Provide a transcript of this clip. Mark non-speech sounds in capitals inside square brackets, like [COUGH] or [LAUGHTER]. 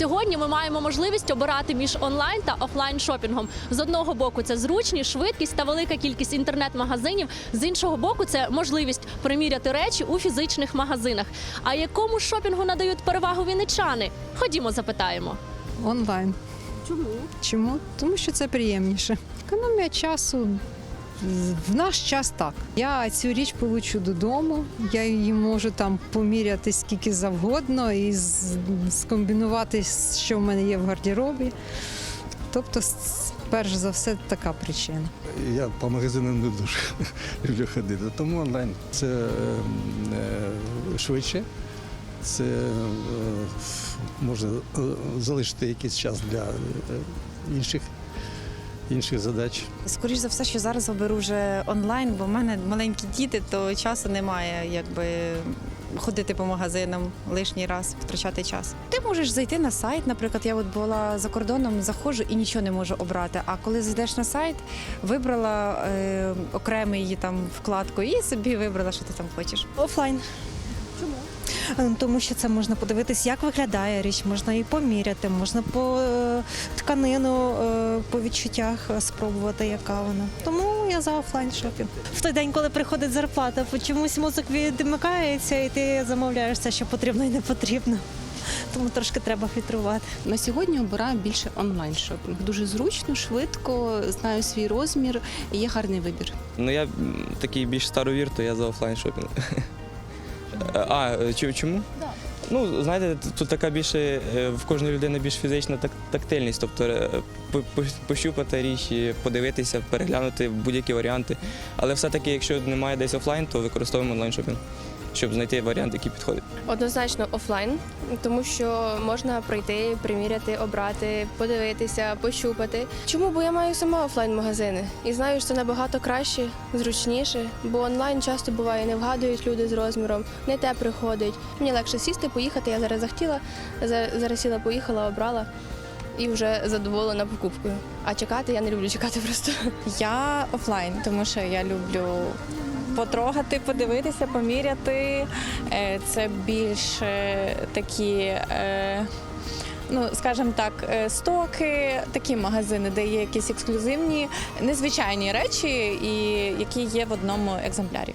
Сьогодні ми маємо можливість обирати між онлайн та офлайн шопінгом. З одного боку, це зручність, швидкість та велика кількість інтернет-магазинів. З іншого боку, це можливість приміряти речі у фізичних магазинах. А якому шопінгу надають перевагу вінничани? Ходімо, запитаємо. Онлайн. Чому? Чому? Тому що це приємніше. Економія часу. В наш час так. Я цю річ получу додому, я її можу там поміряти скільки завгодно і скомбінувати, що в мене є в гардеробі. Тобто, перш за все, така причина. Я по магазинам не дуже [LAUGHS] люблю ходити, тому онлайн це е, е, швидше, це е, можна е, залишити якийсь час для інших, інших задач. Скоріш за все, що зараз оберу вже онлайн, бо в мене маленькі діти, то часу немає, якби ходити по магазинам лишній раз, втрачати час. Ти можеш зайти на сайт. Наприклад, я от була за кордоном, заходжу і нічого не можу обрати. А коли зайдеш на сайт, вибрала е, окрему її там вкладку і собі вибрала, що ти там хочеш. Офлайн. Чому? Тому що це можна подивитись, як виглядає річ, можна її поміряти, можна по е, тканину, е, по відчуттях е, спробувати, яка вона. Тому я за офлайн шопінг. В той день, коли приходить зарплата, чомусь мозок відмикається, і ти замовляєш все, що потрібно і не потрібно. Тому трошки треба фільтрувати. На сьогодні обираю більше онлайн шопінг. Дуже зручно, швидко, знаю свій розмір і є гарний вибір. Ну я такий більш старовір, то я за офлайн шопінг. [LAUGHS] А, чому? Ну, знаєте, тут така більше е, в кожної людини більш фізична так- тактильність, тобто е, по- по- пощупати річ, подивитися, переглянути будь-які варіанти. Але все-таки, якщо немає десь офлайн, то використовуємо онлайн шопінг, щоб знайти варіант, який підходить. Однозначно офлайн, тому що можна прийти, приміряти, обрати, подивитися, пощупати. Чому? Бо я маю сама офлайн-магазини і знаю, що це набагато краще, зручніше, бо онлайн часто буває, не вгадують люди з розміром, не те приходить. Мені легше сісти, поїхати. Я зараз захотіла, за- зараз сіла, поїхала, обрала і вже задоволена покупкою. А чекати я не люблю чекати просто. Я офлайн, тому що я люблю потрогати, подивитися, поміряти. Е, Це більше такі. е, Ну, скажімо так, е, стоки, такі магазини, де є якісь ексклюзивні, незвичайні речі, і які є в одному екземплярі.